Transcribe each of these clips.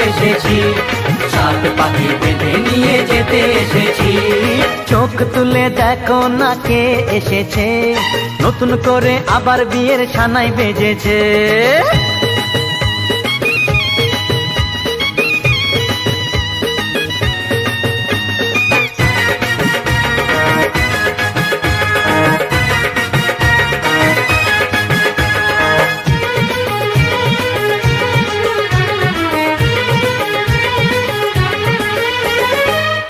ভালোবেসেছি সাত পাখি বেঁধে নিয়ে যেতে এসেছি। চোখ তুলে দেখো না কে এসেছে। নতুন করে আবার বিয়ের সানাই বেজেছে।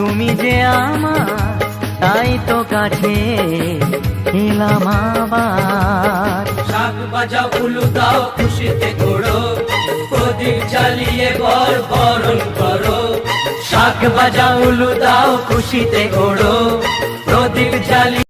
তুমি যে আমার, তাই তো কাছে এলাম আবার। শাক বাজা উলু দাও, খুশিতে ঘোড়ো প্রদীপ চালিয়ে বর বরণ করো। শাক বাজাউলু দাও, খুশিতে ঘোড়ো প্রদীপ জ্বালি